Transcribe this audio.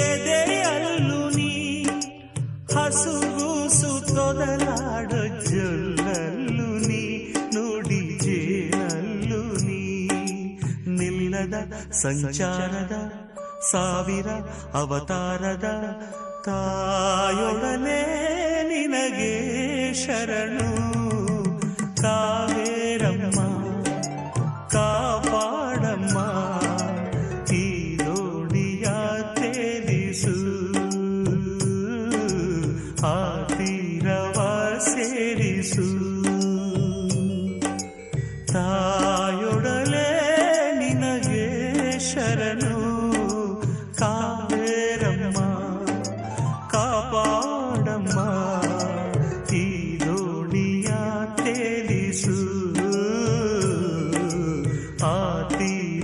ಎದೆಯಲ್ಲು ನೀ. ಹಸುಗೂಸು ತೊದಲಾಡ ಜೊಲ್ಲಲ್ಲು ನೀ. ನೋಡಿ ಜೇನಲ್ಲು ನೀ. ನಿಲ್ಲದ ಸಂಚಾರದ ಸಾವಿರ ಅವತಾರದ ತಾಯೊಡನೆ ನಿನಗೆ ಶರಣು. ತಾ ಆ ತೀರವ ಸೇರಿಸು. ತಾಯೊಡಲೆ ನಿನಗೆ ಶರಣು.